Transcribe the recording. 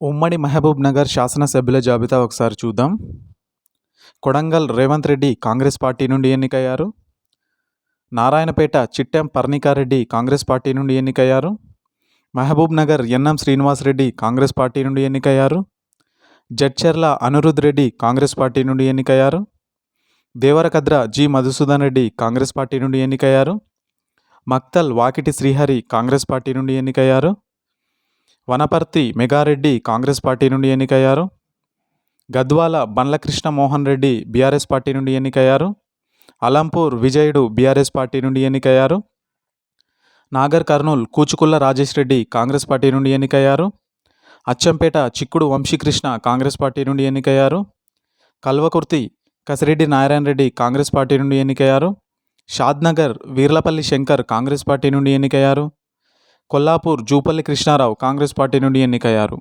ఉమ్మడి మహబూబ్ నగర్ శాసనసభ్యుల జాబితా ఒకసారి చూద్దాం. కొడంగల్ రేవంత్ రెడ్డి కాంగ్రెస్ పార్టీ నుండి ఎన్నికయ్యారు? నారాయణపేట చిట్టెం పర్ణికారెడ్డి కాంగ్రెస్ పార్టీ నుండి ఎన్నికయ్యారు? Mahabubnagar N M Srinivasa Reddy Congress party నుండి ఎన్నికయ్యారు? జడ్చెర్ల అనురుద్ రెడ్డి కాంగ్రెస్ పార్టీ నుండి ఎన్నికయ్యారు? Devarakadra G Madhusudan Reddy Congress party నుండి ఎన్నికయ్యారు? మక్తల్ వాకిటి శ్రీహరి కాంగ్రెస్ పార్టీ నుండి ఎన్నికయ్యారు? వనపర్తి మెగారెడ్డి కాంగ్రెస్ పార్టీ నుండి ఎన్నికయ్యారు? గద్వాల బండ్లకృష్ణ మోహన్ రెడ్డి బీఆర్ఎస్ పార్టీ నుండి ఎన్నికయ్యారు? అలంపూర్ విజయుడు బీఆర్ఎస్ పార్టీ నుండి ఎన్నికయ్యారు? నాగర్ కర్నూల్ కూచుకుల్ల రాజేష్ రెడ్డి కాంగ్రెస్ పార్టీ నుండి ఎన్నికయ్యారు? అచ్చంపేట చిక్కుడు వంశీకృష్ణ కాంగ్రెస్ పార్టీ నుండి ఎన్నికయ్యారు? కల్వకుర్తి కసిరెడ్డి నారాయణ రెడ్డి కాంగ్రెస్ పార్టీ నుండి ఎన్నికయ్యారు? షాద్నగర్ వీర్లపల్లి శంకర్ కాంగ్రెస్ పార్టీ నుండి ఎన్నికయ్యారు? కొల్లాపూర్ జూపల్లి కృష్ణారావు కాంగ్రెస్ పార్టీ నుండి ఎన్నికయ్యారు.